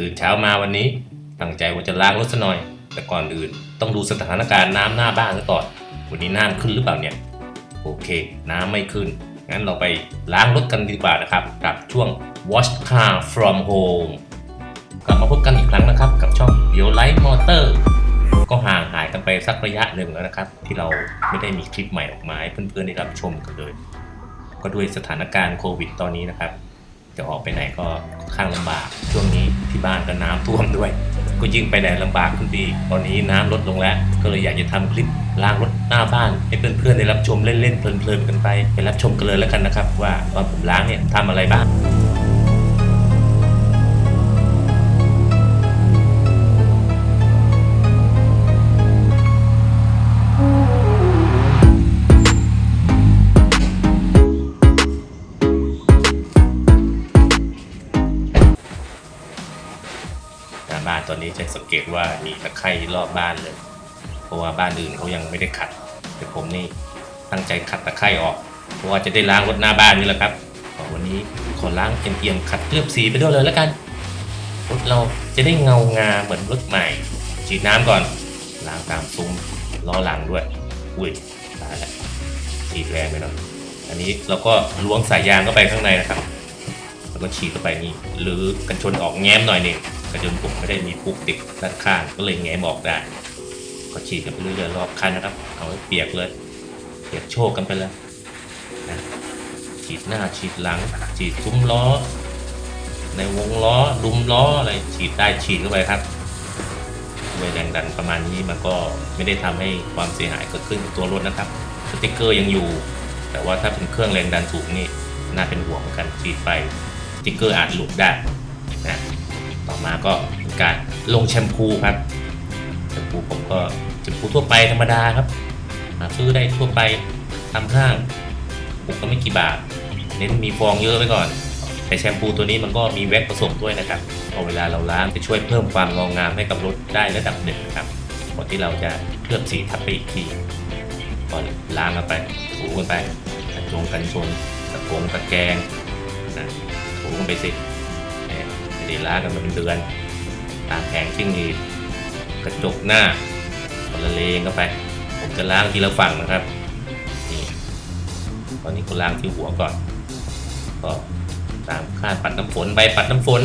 ตื่นเช้ามาวันนี้ ตั้งใจว่าจะล้างรถซะหน่อย แต่ก่อนอื่นต้องดูสถานการณ์น้ำหน้าบ้านซะก่อน วันนี้น้ำขึ้นหรือเปล่าเนี่ย โอเค น้ำไม่ขึ้น งั้นเราไปล้างรถกันดีกว่านะครับ กับช่วง Wash Car from Home กลับมาพบกันอีกครั้งนะครับ กับช่อง Bio Light Motor ก็ห่างหายกันไปสักระยะหนึ่งแล้วนะครับ ที่เราไม่ได้มีคลิปใหม่ออกมาให้เพื่อนๆได้รับชมกันเลยก็ด้วยสถานการณ์โควิดตอนนี้นะครับ จะออกไปไหนก็ค่อนข้างลำบากช่วง ที่บ้านก็น้ำท่วมด้วย ก็ยิ่งไปไหนลำบากขึ้นไปอีตอนนี้น้ำลดลงแล้ว ก็เลยอยากจะทำคลิปล้างรถหน้าบ้านให้เพื่อนๆได้รับชมเล่นๆเพลินๆกันไปไปรับชมกันเลยแล้วกันนะครับ ว่าตอนผมล้างเนี่ยทำอะไรบ้าง หน้าบ้านตอนนี้จะสังเกตว่ามีตะไคร่รอบบ้านเลย เพราะว่าบ้านอื่นเขายังไม่ได้ขัดแต่ผมนี่ตั้งใจขัดตะไคร่ออก เพราะว่าจะได้ล้างรถหน้าบ้านนี่แหละครับวันนี้ขอล้างเอียมๆขัดเคลือบสีไปด้วยเลยแล้วกันรถเราจะได้เงางาเหมือนรถใหม่ฉีดน้ำก่อนล้างตามซุ้มล้อหลังด้วย อุ้ยตายแล้วฉีดแรงไปหน่อยอันนี้เราก็ล้วงสายยางเข้าไปข้างในนะครับ แล้วก็ฉีดเข้าไปนี่หรือกันชนออกแง้มหน่อยนึง กระจนผมไม่ได้มีปุกติดด้านข้างก็เลยแง้มออกได้ ก็ฉีดกันไปเรื่อยๆรอบคันนะครับ เอาให้เปียกเลย เปียกโชกกันไปเลยนะฉีดหน้าฉีดหลัง ฉีดซุ้มล้อ ในวงล้อดุมล้ออะไรฉีดได้ฉีดเข้าไปครับด้วยแรงดันประมาณนี้มันก็ไม่ได้ทำให้ความเสียหายเกิดขึ้นตัวรถนะครับสติกเกอร์ยังอยู่ แต่ว่าถ้าเป็นเครื่องแรงดันสูงนี่น่าเป็นห่วงเหมือนกันฉีดไปสติกเกอร์อาจหลุดได้นะ ต่อมาก็เป็นการลงแชมพูครับแชมพูผมก็แชมพูทั่วไปธรรมดาครับหาซื้อได้ทั่วไปตามห้างปุกก็ไม่กี่บาท เน้นมีฟองเยอะไว้ก่อน แต่แชมพูตัวนี้มันก็มีแว็กผสมด้วยนะครับพอเวลาเราล้างจะช่วยเพิ่มความงองามให้กับรถได้ระดับหนึ่งครับก่อนที่เราจะเคลือบสีทับไปอีกทีก่อนล้างกันไป ถูกันไปกันจงกันชนตะโกงตะแกรงนะถูกันไปสิีล้างกันมาเป็นเดือน ตามแผงชิ่งดีดกระจกหน้าคนละเลงเข้าไป ผมจะล้างทีละฝั่งนะครับนี่ตอนนี้ก็ล้างที่หัวก่อน ก็ตามคาดปัดน้ำฝนไปปัดน้ำฝน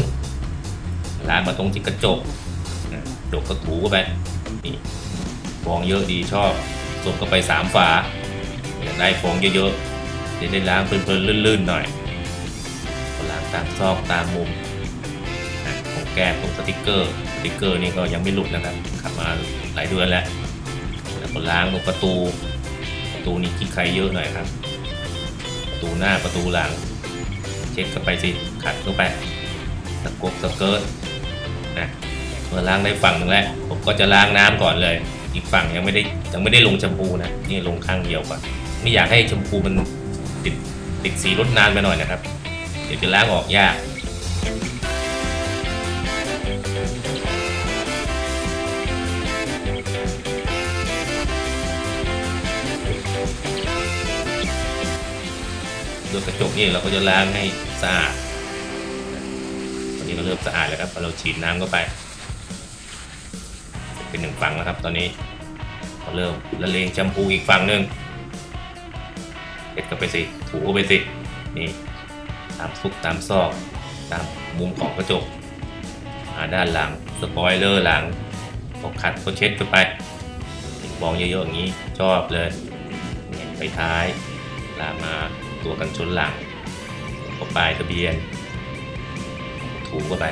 ล้างมาตรงที่กระจกนะกระจกก็ถูเข้าไปนี่ฟองเยอะดีชอบสมก็ไปสามฝาอยากได้ฟองเยอะๆจะได้ล้างเพลินๆลื่นๆหน่อยล้างตามซอกตามมุม แก้มตรงสติกเกอร์สติกเกอร์นี่ก็ยังไม่หลุดนะครับขับมาหลายเดือนแล้วแล้วก็ล้างตรงประตูประตูนี่ขี้ใครเยอะหน่อยครับ ประตูหน้าประตูหลัง เช็ดเข้าไปสิขัดเข้าไปตะกบสเกิร์ตนะเมื่อล้างได้ฝั่งหนึ่งแล้วผมก็จะล้างน้ำก่อนเลย อีกฝั่งยังไม่ได้ยังไม่ได้ลงแชมพูนะนี่ลงข้างเดียวก่อนไม่อยากให้แชมพูมันติดติดสีรถนานไปหน่อยนะครับ เดี๋ยวจะล้างออกยาก ด้วยกระจกนี่เราก็จะล้างให้สะอาดตอนนี้ก็เริ่มสะอาดแล้วครับพอเราฉีดน้ำเข้าไป เป็นหนึ่งฝั่งแล้วครับ ตอนนี้เราเริ่มละเลงแชมพูอีกฝั่งหนึ่งเด็ดเข้าไปสิถูเข้าไปสินี่ตามซุกตามซอกตามมุมของกระจกอ่าด้านหลังสปอยเลอร์หลังก็ขัดก็เช็ดเข้าไปฟองเยอะๆอย่างนี้ชอบเลยเนี่ยไปท้ายลามา ตัวกันชนหลังก็ปลายทะเบียน ถูเข้าไป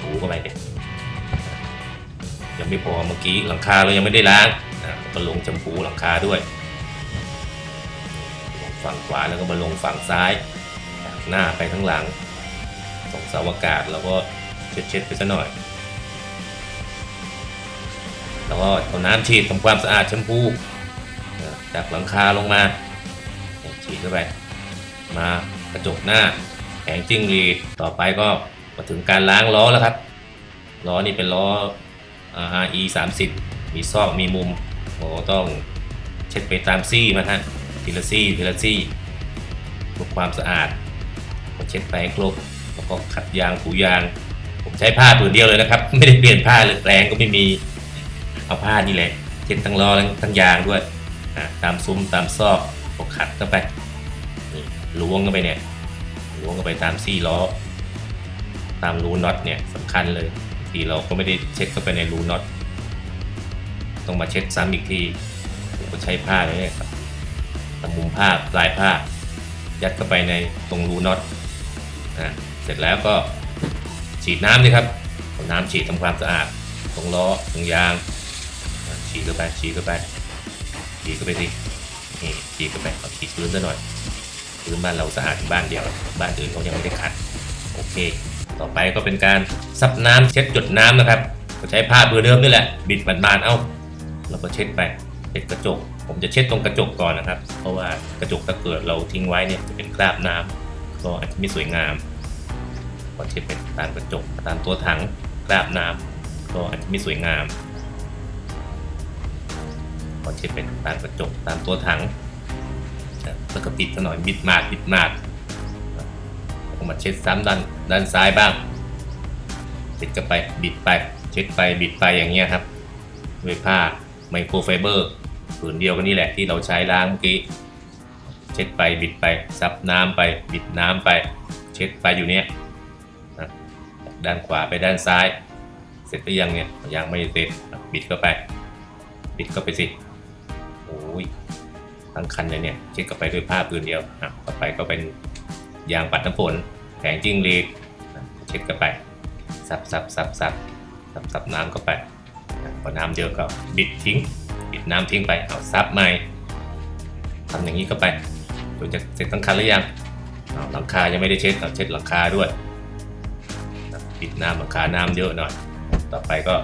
ถูเข้าไปเด็ยังไม่พอเมื่อกี้หลังคาเรายังไม่ได้ล้างอะก็ลงแชมพูหลังคาด้วย ฝั่งขวาแล้วก็มาลงฝั่งซ้าย หน้าไปทั้งหลังตรงเสาอากาศเราก็เช็ดๆไปซะหน่อย แล้วก็เอาน้ำฉีดทำความสะอาดแชมพูจากหลังคาลงมาฉีดเข้าไป มากระจกหน้าแผงจิ้งรีดต่อไปก็มาถึงการล้างล้อแล้วครับล้อนี่เป็นล้ออ่า RE 30มีซอกมีมุมโอ้ต้องเช็ดไปตามซี่มาฮะทีละซี่ทีละซี่เพื่อความสะอาดก็เช็ดไปให้ครบแล้วก็ขัดยางถูยาง ผมใช้ผ้าผืนเดียวเลยนะครับ ไม่ได้เปลี่ยนผ้าเลยแปลงก็ไม่มีเอาผ้านี่แหละเช็ดทั้งล้อทั้งยางด้วยตามซุ้มตามซอกปกขัดเข้าไป ล้วงเข้าไปเนี่ยล้วงเข้าไปตามซี่ล้อ ตามรูน็อตเนี่ยสำคัญเลยทีเราก็ไม่ได้เช็ดเข้าไปในรูน็อตต้องมาเช็ดซ้ำอีกทีผมก็ใช้ผ้าเนี่ยครับตามมุมผ้าปลายผ้า ยัดเข้าไปในตรงรูน็อตอ่าเสร็จแล้วก็ฉีดน้ำเลยครับน้ำฉีดทำความสะอาดตรงล้อตรงยางฉีดเข้าไปฉีดเข้าไปฉีดเข้าไปสินี่ฉีดเข้าไปเอาฉีดพื้นซะหน่อย พื้นบ้านเราสะอาดบ้านเดียว บ้านอื่นเขายังไม่ได้ขัดโอเค ต่อไปก็เป็นการซับน้ำเช็ดหยดน้ำนะครับก็ใช้ผ้าเบอร์เดิมนี่แหละ บิดบานๆเอ้าเราก็เช็ดไปเช็ดกระจก ผมจะเช็ดตรงกระจกก่อนนะครับ เพราะว่ากระจกถ้าเกิดเราทิ้งไว้เนี่ยจะเป็นคราบน้ำก็อาจจะไม่สวยงามก็เช็ดเป็นตามกระจกตามตัวถังคราบน้ำก็อาจจะไม่สวยงามก็เช็ดเป็นตามกระจกตามตัวถัง แล้วก็ปิดซะหน่อยบิดมากบิดมากแล้วก็มาเช็ดซ้ำด้านด้านซ้ายบ้างเช็ดกันไปบิดไปเช็ดไปบิดไปอย่างเงี้ยครับด้วยผ้าไมโครไฟเบอร์ผืนเดียวกันนี่แหละที่เราใช้ล้างเมื่อกี้เช็ดไปบิดไปซับน้ำไปบิดน้ำไป เช็ดไปอยู่เนี้ยด้านขวาไปด้านซ้าย เสร็จหรือยังเนี่ยยังไม่เสร็จบิดเข้าไป บิดเข้าไปสิ ทั้งคันเลยเนี่ยเช็ดเข้าไปด้วยผ้าผืนเดียวอะต่อไปก็เป็นยางปัดน้ำฝนแผงจิ้งหรีดเช็ดกันไปซับซับซับซับซับซับน้ำเข้าไปพอน้ำเยอะก็บิดทิ้งบิดน้ำทิ้งไปเอาซับใหม่ทำอย่างนี้ก็ไปจนจะเสร็จทั้งคันหรือยังหลังคายังไม่ได้เช็ดเอาเช็ดหลังคาด้วยปิดน้ำหลังคาน้ำเยอะหน่อย ต่อไปก็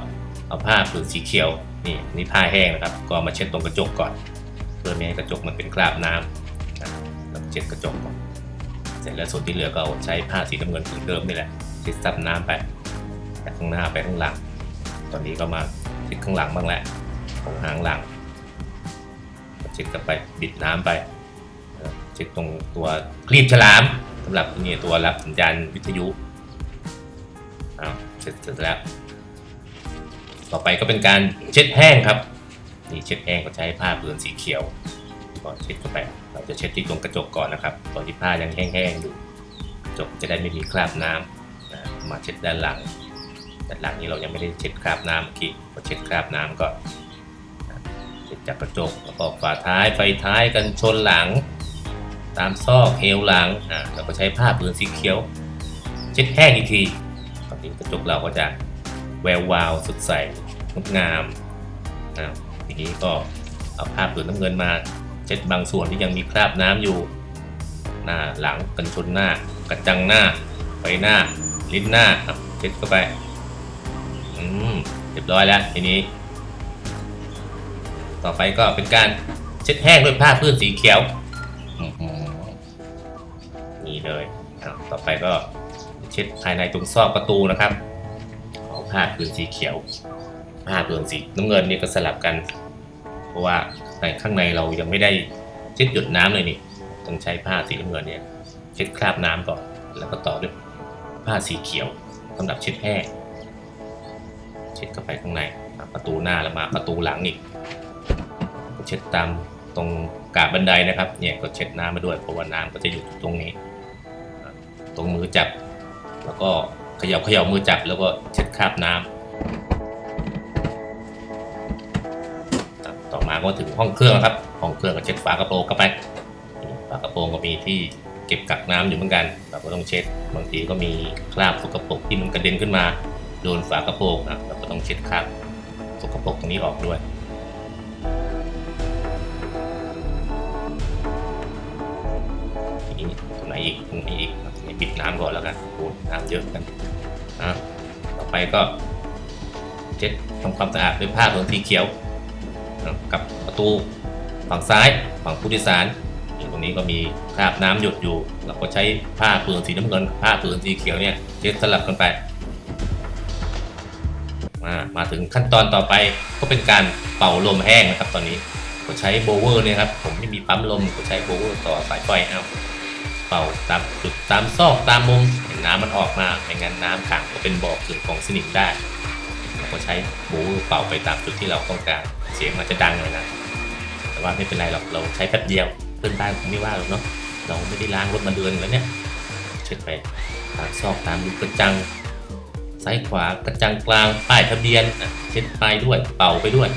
เอาผ้าผืนสีเขียวนี่นี่ผ้าแห้งนะครับ ก็มาเช็ดตรงกระจกก่อน เพื่อไม่ให้กระจกมันเป็นคราบน้ำนะแล้วเช็ดกระจกก่อนเสร็จแล้วส่วนที่เหลือก็ใช้ผ้าสีน้ำเงินผืนเดิมนี่แหละเช็ดซับน้ำไปจากข้างหน้าไปข้างหลัง ตอนนี้ก็มาเช็ดข้างหลังบ้างแหละของหางหลังเช็ดกันไปบิดน้ำไปเช็ดตรงตัวคลีบฉลามสำหรับนี่ตัวรับสัญญาณวิทยุเอาเสร็จแล้ว ต่อไปก็เป็นการเช็ดแห้งครับ นี่เช็ดแห้งก็ใช้ผ้าผืนสีเขียวก่อนเช็ดเข้าไป เราจะเช็ดที่ตรงกระจกก่อนนะครับ ตอนที่ผ้ายังแห้งๆอยู่กระจกจะได้ไม่มีคราบน้ำนะมาเช็ดด้านหลังด้านหลังนี้เรายังไม่ได้เช็ดคราบน้ำเมื่อกี้พอเช็ดคราบน้ำก่อนนะเช็ดจากกระจกแล้วก็ฝาท้ายไฟท้ายกันชนหลัง ตามซอกเอวหลังอ่าเราก็ใช้ผ้าผืนสีเขียว เช็ดแห้งอีกทีตอนนี้กระจกเราก็จะแวววาวสดใสงดงามนะทีนี้ ก็เอาผ้าผืนน้ำเงินมาเช็ดบางส่วนที่ยังมีคราบน้ำอยู่ หน้าหลังกันชนหน้า กระจังหน้าใบหน้า ลิ้นหน้าเช็ดเข้าไปอืมเรียบร้อยแล้วทีนี้ ต่อไปก็เป็นการเช็ดแห้งด้วยผ้าพื้นสีเขียวนี่เลยต่อไปก็เช็ดภายในตรงซอกประตูนะครับเอาผ้าพื้นสีเขียวผ้าพื้นสีน้ำเงินนี่ก็สลับกัน เพราะว่าในข้างในเรายังไม่ได้เช็ดหยดน้ำเลยนี่ต้องใช้ผ้าสีน้ำเงินเนี่ยเช็ดคราบน้ำก่อน แล้วก็ต่อด้วยผ้าสีเขียวสำหรับเช็ดแห้งเช็ดเข้าไปข้างในประตูหน้าแล้วมาประตูหลังอีกเช็ดตามตรงกาบบันไดนะครับเนี่ยก็เช็ดน้ำมาด้วยเพราะว่าน้ำก็จะอยู่ตรงนี้ ตรงมือจับ แล้วก็เขย่าเขย่ามือจับแล้วก็เช็ดคราบน้ำต่อมา ก็ถึงห้องเครื่องครับ ห้องเครื่องก็เช็ดฝากระโปรงเข้าไป ฝากระโปรงก็มีที่เก็บกักน้ำอยู่เหมือนกัน เราก็ต้องเช็ด บางทีก็มีคราบสกปรกที่มันกระเด็นขึ้นมาโดนฝากระโปรงนะเราก็ต้องเช็ดคราบสกปรกตรงนี้ออกด้วยทีนี้ตรงไหนอีกตรงนี้อีกทีนี้ปิดน้ำก่อนแล้วกันโอ้น้ำเยอะกันอะต่อไปก็เช็ดทำความสะอาดด้วยผ้าผืนสีเขียว กับประตูฝั่งซ้ายฝั่งผู้โดยสารนี่ตรงนี้ก็มีคราบน้ำหยดอยู่เราก็ใช้ผ้าผืนสีน้ำเงินผ้าผืนสีเขียวเนี่ยเช็ดสลับกันไป มามาถึงขั้นตอนต่อไปก็เป็นการเป่าลมแห้งนะครับ ตอนนี้ก็ใช้โบเวอร์เนี่ยครับผมไม่มีปั๊มลมก็ใช้โบเวอร์ต่อสายไฟเอาเป่าตามจุดตามซอกตามมุมเห็นน้ำมันออกมาไม่งั้นน้ำขังก็เป็นบ่อเกิดของสนิมได้เราก็ใช้โบเวอร์เป่าไปตามจุดที่เราต้องการ เสียงมันจะดังหน่อยนะ แต่ว่าไม่เป็นไรหรอกเราใช้แป๊บเดียวเพื่อนบ้านคงไม่ว่าหรอกเนาะเราไม่ได้ล้างรถมาเดือนแล้วเนี่ยเช็ดไปตามซอกตามรูกระจังซ้ายขวากระจังกลางป้ายทะเบียนเช็ดไปด้วยเป่าไปด้วย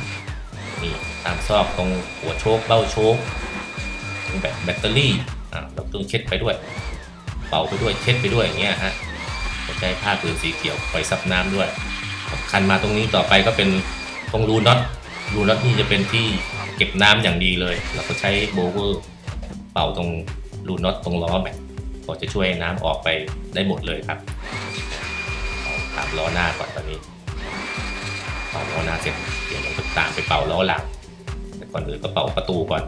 นี่ตามซอกตรงหัวโชคเบ้าโชคตรงแบบแบตเตอรี่อะเราต้องเช็ดไปด้วย เป่าไปด้วยเช็ดไปด้วยอย่างเงี้ยฮะใช้ผ้าผืนสีเขียวปล่อยซับน้ำด้วยสำคัญมาตรงนี้ต่อไปก็เป็นตรงรูน็อต รูน็อตนี่จะเป็นที่เก็บน้ำอย่างดีเลยเราก็ใช้โบเวอร์เป่าตรงรูน็อตตรงล้อแม็กก็จะช่วยน้ำออกไปได้หมดเลยครับตามล้อหน้าก่อนตอนนี้เป่าล้อหน้าเสร็จเดี๋ยวเราก็ตามไปเป่าล้อหลังแต่ก่อนอื่นก็เป่าประตูก่อน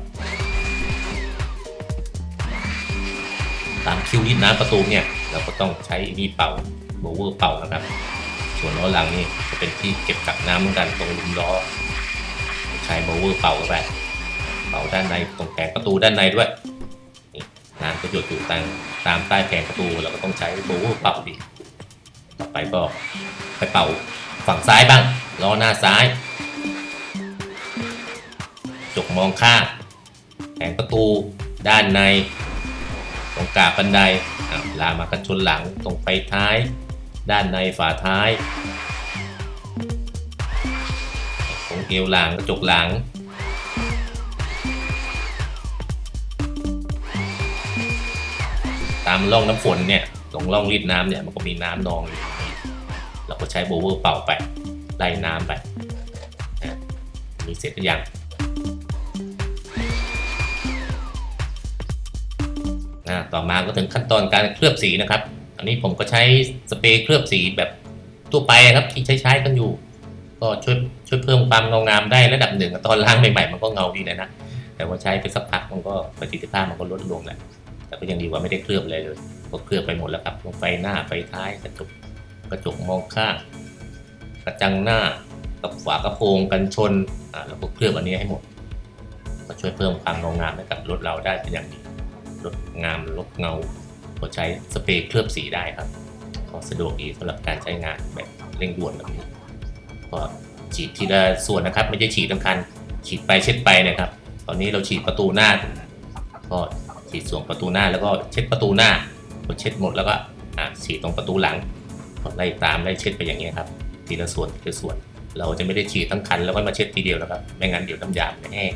ตามคิวรีดน้ำประตูเนี่ย เราก็ต้องใช้นี่เป่าโบเวอร์เป่านะครับ ส่วนล้อหลังนี่จะเป็นที่เก็บกักน้ำเหมือนกันตรงลุมล้อ ใช้โบว์เวอร์เป่าเข้าไปเป่าด้านในตรงแผงประตูด้านในด้วยน้ำก็หยดอยู่ตามตามใต้แผงประตูเราก็ต้องใช้โบว์เวอร์เป่าดีต่อไปก็ไปเป่าฝั่งซ้ายบ้างล้อหน้าซ้าย จกมองข้างแผงประตูด้านใน ตรงกาบบันไดลามมากันชนหลังตรงไฟท้าย ด้านในฝาท้าย ตรงเอวหลังกระจกหลัง ตามร่องน้ำฝนเนี่ยตรงร่องรีดน้ำเนี่ยมันก็มีน้ำนองอยู่เราก็ใช้โบเวอร์เป่าไปไล่น้ำไปมีเสร็จหรือยังอ่าต่อมาก็ถึงขั้นตอนการเคลือบสีนะครับ อันนี้ผมก็ใช้สเปรย์เคลือบสีแบบทั่วไปครับที่ใช้ใช้กันอยู่ ก็ช่วยช่วยเพิ่มความเงางามได้ระดับหนึ่งตอนล้างใหม่ๆมันก็เงาดีเลยนะ แต่ว่าใช้ไปสักพักมันก็ประสิทธิภาพมันก็ลดลงแหละแต่ก็ยังดีกว่าไม่ได้เคลือบเลยเลยก็เคลือบไปหมดแล้วครับไฟหน้าไฟท้ายกระจกกระจกมองข้างกระจังหน้ากับฝากระโปรงกันชนอ่าแล้วก็เคลือบอันนี้ให้หมด ก็ช่วยเพิ่มความเงางามให้กับรถเราได้เป็นอย่างดีลดงามลดเงาก็ใช้สเปรย์เคลือบสีได้ครับ ก็สะดวกดีสำหรับการใช้งานแบบเร่งด่วนแบบนี้ ก็ฉีดทีละส่วนนะครับ ไม่ใช่ฉีดทั้งคัน ฉีดไปเช็ดไปนะครับ ตอนนี้เราฉีดประตูหน้า ก็ฉีดส่วนประตูหน้าแล้วก็เช็ดประตูหน้าพอเช็ดหมดแล้วก็อะฉีดตรงประตูหลังก็ไล่ตามไล่เช็ดไปอย่างนี้ยครับ ทีละส่วนทีละส่วน เราจะไม่ได้ฉีดทั้งคันแล้วก็มาเช็ดทีเดียวนะครับ ไม่งั้นเดี๋ยวน้ำยามันจะแห้ง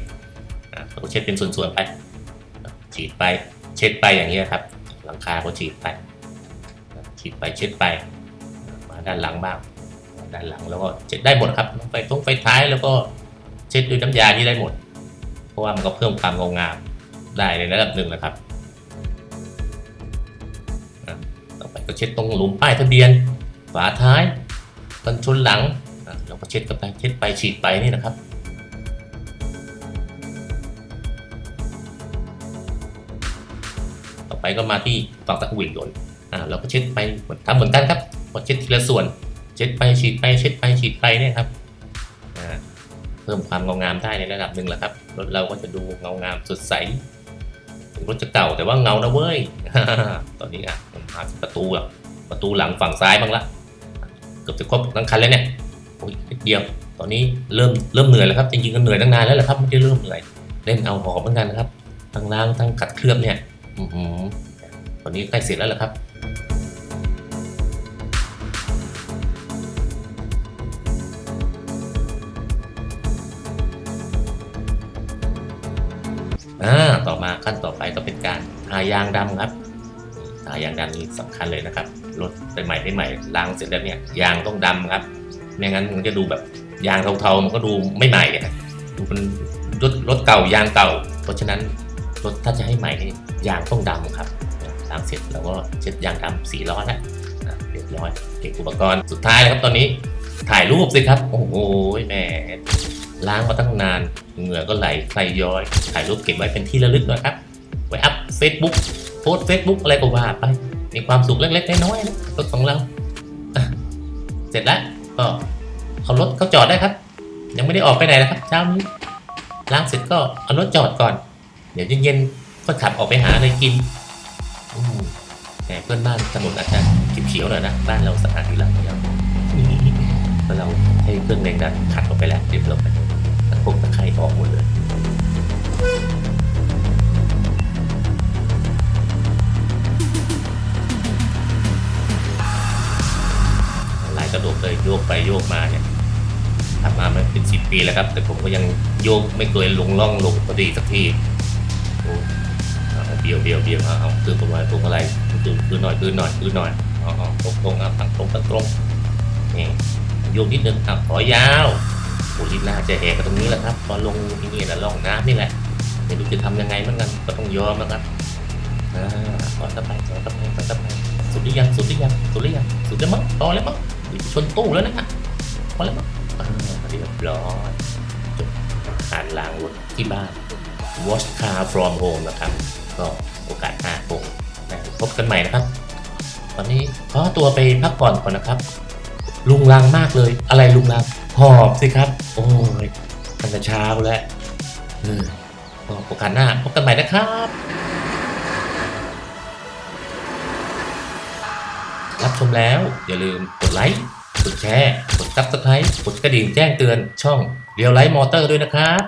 อะเราเช็ดเป็นส่วนๆไป ฉีดไปเช็ดไปอย่างนี้ยครับ หลังคาก็ฉีดไป ฉีดไปเช็ดไป มาด้านหลังบ้าง ด้านหลังแล้วก็เช็ดได้หมดครับไฟตรงไฟท้ายแล้วก็เช็ดด้วยน้ำยาที่ได้หมด เพราะว่ามันก็เพิ่มความเงางามได้ในระดับหนึ่งนะครับต่อไปก็เช็ดตรงหลุมป้ายทะเบียนฝาท้ายกันชนหลังเราก็เช็ดกันไปเช็ดไปฉีดไปนี่นะครับต่อไปก็มาที่ฝั่งตะกุ่ยยนต์อ่าเราก็เช็ดไปเหมือนทำเหมือนกันครับก็เช็ดทีละส่วน เช็ดไปฉีดไปเช็ดไปฉีดไปเนี่ยครับอ่าเพิ่มความเงางามได้ในระดับหนึ่งแหละครับรถเราก็จะดูเงางามสดใสถึงรถจะเก่าแต่ว่าเงานะเว้ยตอนนี้อะผมหาประตูอะประตูหลังฝั่งซ้ายบ้างละเกือบจะครบทั้งคันแล้วเนี่ยโอ้ยนิดเดียว ตอนนี้เริ่มเริ่มเหนื่อยแล้วครับจริงๆก็เหนื่อยตั้งนานแล้วแหละครับไม่ได้เริ่มเหนื่อยเล่นเอาหอมเหมือนกันนะครับทั้งล้างทั้งขัดเคลือบเนี่ยอือหือตอนนี้ใกล้เสร็จแล้วเหรอครับ มาขั้นต่อไปก็เป็นการทายางดำครับ ทายางดำนี่สำคัญเลยนะครับรถใหม่ได้ใหม่ล้างเสร็จแล้วเนี่ยยางต้องดำครับไม่งั้นมันจะดูแบบยางเทาๆมันก็ดูไม่ใหม่อะดูเป็นรถรถเก่ายางเก่า เพราะฉะนั้นรถถ้าจะให้ใหม่นี่ยางต้องดำครับล้างเสร็จแล้วก็เช็ดยางดำสีล้อแล้วอะเรียบร้อยเก็บอุปกรณ์สุดท้ายแล้วครับตอนนี้ถ่ายรูปสิครับ โอ้โหแหม ล้างมาตั้งนานเหงื่อก็ไหลใครย้อย ถ่ายรูปเก็บไว้เป็นที่ระลึกหน่อยครับ ไว้อัพ Facebook โพสเฟซบุ๊กอะไรก็ว่าไป มีความสุขเล็กๆน้อยๆนะรถของเรา เสร็จแล้วก็เอารถเข้าจอดได้ครับ ยังไม่ได้ออกไปไหนนะครับเช้านี้ล้างเสร็จก็เอารถจอดก่อน เดี๋ยวเย็นๆก็ขับออกไปหาอะไรกินแต่เพื่อนบ้านถนนอาจจะเขียวๆหน่อยนะบ้านเราสถานที่หลังเราก็เราให้เครื่องแรงดันขัดออกไปแล้วเรียบร้อย ตะคงตะไคร่ออกหมดเลยหลายกระโดดเลยโยกไปโยกมาเนี่ยทำมามันเป็นสิบปีแล้วครับ แต่ผมก็ยังโยกไม่เคยลงล่องลงพอดีสักทีโอ้เบียวเบียวเบียวเอาคือประมาณตรงอะไรคือคือหน่อยคือหน่อยคือหน่อยอาเอตรงตรงเอาตั้งตรงตั้งตรงนี่โยกนิดนึงเอาขอยาว ลิ้นหน้าจะแหกตรงนี้แหละครับตอนลงนี่แหละล่องน้ำนี่แหละไม่รู้จะทำยังไงเหมือนกันก็ต้องยอมนะครับอ่าขอสบายขอสบายขอสบายสุดหรือยังสุดหรือยังสุดหรือยังสุดแล้วมั้งพอแล้วมั้งชนตู้แล้วนะครับพอแล้วมั้งอ่าเรียบร้อยจบการล้างรถที่บ้าน wash car from home นะครับก็โอกาสหน้าคงพบกันใหม่นะครับ ตอนนี้ขอตัวไปพักผ่อนก่อนนะครับ ลุงลังมากเลย อะไรลุงลัง หอบสิครับ โอ้ยกันแต่เช้าแล้วเออก็โอกาสหน้าพบกันใหม่นะครับรับชมแล้วอย่าลืมกดไลค์กดแชร์ กดซับสไครต์กดกระดิ่งแจ้งเตือนช่องเรียวไลท์มอเตอร์ด้วยนะครับ